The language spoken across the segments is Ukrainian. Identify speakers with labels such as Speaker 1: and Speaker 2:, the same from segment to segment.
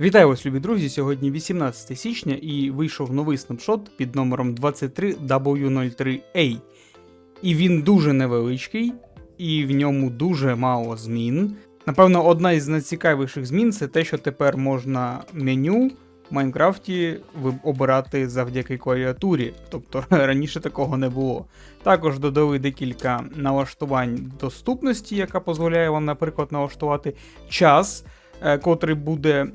Speaker 1: Вітаю вас, любі друзі! Сьогодні 18 січня і вийшов новий снапшот під номером 23W03A. І він дуже невеличкий, і в ньому дуже мало змін. Напевно, одна із найцікавіших змін це те, що тепер можна меню в Майнкрафті обирати завдяки клавіатурі. Тобто раніше такого не було. Також додали декілька налаштувань доступності, яка дозволяє вам, наприклад, налаштувати час котрий буде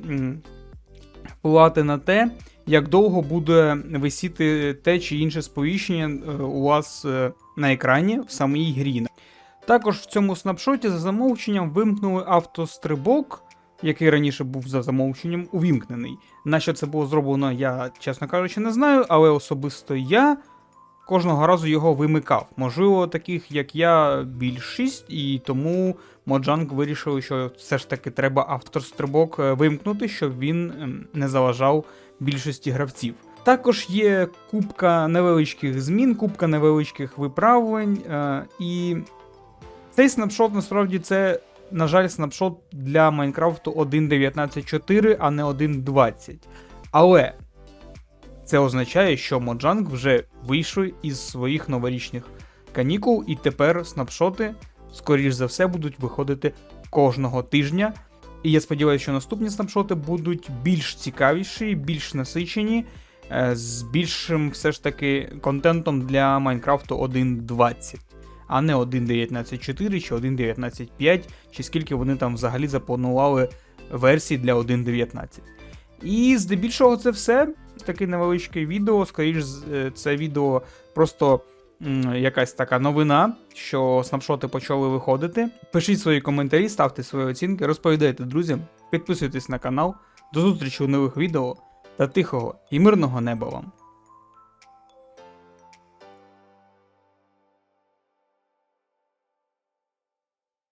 Speaker 1: впливати на те, як довго буде висіти те чи інше сповіщення е, у вас е, на екрані в самій грі. Також в цьому снапшоті за замовченням вимкнули автострибок, який раніше був за замовченням увімкнений. На що це було зроблено, я, чесно кажучи, не знаю, але особисто я кожного разу його вимикав. Можливо, таких як я більшість, і тому Моджанг вирішили, що все ж таки треба автострибок е, вимкнути, щоб він ем, не заважав більшості гравців. Також є купка невеличких змін, купка невеличких виправлень, е, і цей снапшот насправді це, на жаль, снапшот для Майнкрафту 1.19.4, а не 1.20. Але це означає, що Моджанг вже вийшов із своїх новорічних канікул, і тепер снапшоти, скоріш за все, будуть виходити кожного тижня. І я сподіваюся, що наступні снапшоти будуть більш цікавіші, більш насичені, е, з більшим все ж таки контентом для Майнкрафту 1.20, а не 1.19.4 чи 1.19.5, чи скільки вони там взагалі запланували версій для 1.19. І здебільшого це все. Таке невеличке відео. Скоріш, е, це відео просто якась така новина, що снапшоти почали виходити. Пишіть свої коментарі, ставте свої оцінки, розповідайте друзям, підписуйтесь на канал. До зустрічі у нових відео та тихого і мирного неба вам!